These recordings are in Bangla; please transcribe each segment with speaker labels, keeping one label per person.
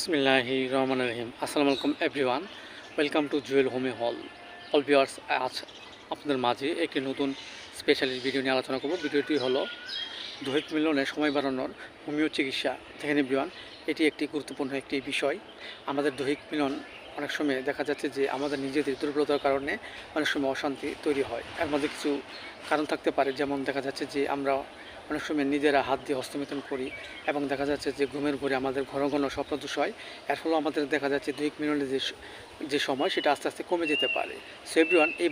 Speaker 1: বিসমিল্লাহি রহমান রহিম। আসসালামু আলাইকুম everyone welcome to Jewel homie হল অল ভিওয়ার্স আজ আপনাদের মাঝে একটি নতুন স্পেশালিস্ট ভিডিও নিয়ে আলোচনা করব। ভিডিওটি হলো দৈহিক মিলনে সময় বাড়ানোর হোমিও চিকিৎসা দেখেন এভরিওয়ান এটি একটি গুরুত্বপূর্ণ একটি বিষয়। আমাদের দৈহিক মিলন অনেক সময় দেখা যাচ্ছে যে আমাদের নিজেদের দুর্বলতার কারণে অনেক সময় অশান্তি তৈরি হয়। এর মধ্যে কিছু কারণ থাকতে পারে, যেমন দেখা যাচ্ছে যে আমরা অনেক সময় নিজেরা হাত দিয়ে হস্তমিথন করি এবং দেখা যাচ্ছে যে ঘুমের ঘরে আমাদের ঘন ঘন স্বপ্নদোষ হয়। এর ফলে আমাদের দেখা যাচ্ছে দুই মিনিটের যে যে সময় সেটা আস্তে আস্তে কমে যেতে পারে। সো এভরিওয়ান এই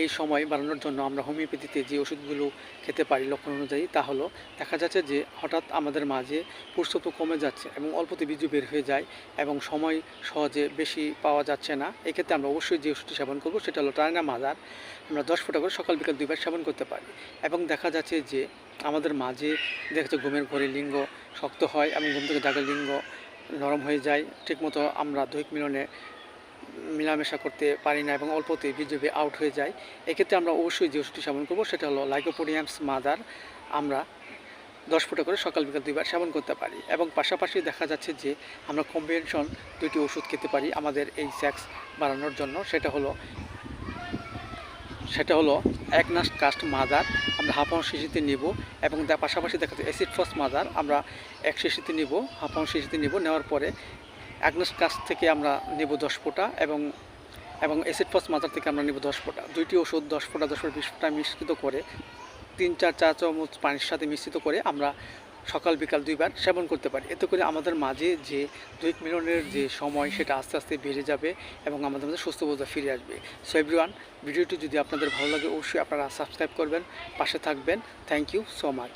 Speaker 1: এই সময় বাড়ানোর জন্য আমরা হোমিওপ্যাথিতে যে ওষুধগুলো খেতে পারি লক্ষণ অনুযায়ী তা হলো, দেখা যাচ্ছে যে হঠাৎ আমাদের মাঝে পুরুষত্ব কমে যাচ্ছে এবং অল্পতে বীর্য বের হয়ে যায় এবং সময় সহজে বেশি পাওয়া যাচ্ছে না। এক্ষেত্রে আমরা অবশ্যই যে ওষুধটি সেবন করব সেটা হলো টাইনা মাদার। আমরা দশ ফোঁটা করে সকাল বিকাল দুইবার সেবন করতে পারি এবং দেখা যাচ্ছে যে আমাদের মাঝে দেখা যাচ্ছে ঘুমের ঘরে লিঙ্গ শক্ত হয় এবং ঘুম থেকে জাগা লিঙ্গ নরম হয়ে যায়। ঠিকমতো আমরা দৈহিক মিলনে মেলামেশা করতে পারি না এবং অল্পতে বিজেপি আউট হয়ে যায়। এক্ষেত্রে আমরা অবশ্যই যে ওষুধটি সেবন করব, সেটা হলো লাইকোপোডিয়ামস মাদার আমরা দশ ফুটা করে সকাল বিকাল দুইবার সেবন করতে পারি এবং পাশাপাশি দেখা যাচ্ছে যে আমরা কম্বিনেশন দুইটি ওষুধ খেতে পারি আমাদের এই স্যাক্স বাড়ানোর জন্য। সেটা হলো সেটা হলো এক নাস কাস্ট মাদার আমরা হাফ আউন্স শিশিতে নিব এবং তার পাশাপাশি দেখা যাচ্ছে অ্যাসিড ফস মাদার আমরা এক শিশিতে নিব, হাফ আউন্স শিশিতে নিব। নেওয়ার পরে অ্যাগনাস কাস্ট থেকে আমরা নেব দশ ফোঁটা এবং এবং অ্যাসিড ফস মাদার থেকে আমরা নেব দশ ফোঁটা। দুইটি ওষুধ দশ ফোঁটা দশ ফোঁটা, বিশ ফোঁটা মিশ্রিত করে, তিন, চার, চা, চামচ পানির সাথে মিশ্রিত করে আমরা সকাল, বিকাল দুইবার সেবন করতে পারি। এতে করে আমাদের মাঝে যে দৈহিক মিলনের যে সময় সেটা আস্তে আস্তে বেড়ে যাবে এবং আমাদের মধ্যে সুস্থ বোধা ফিরে আসবে। সো এভরিওয়ান ভিডিওটি যদি আপনাদের ভালো লাগে, অবশ্যই আপনারা সাবস্ক্রাইব করবেন, পাশে থাকবেন। Thank you so much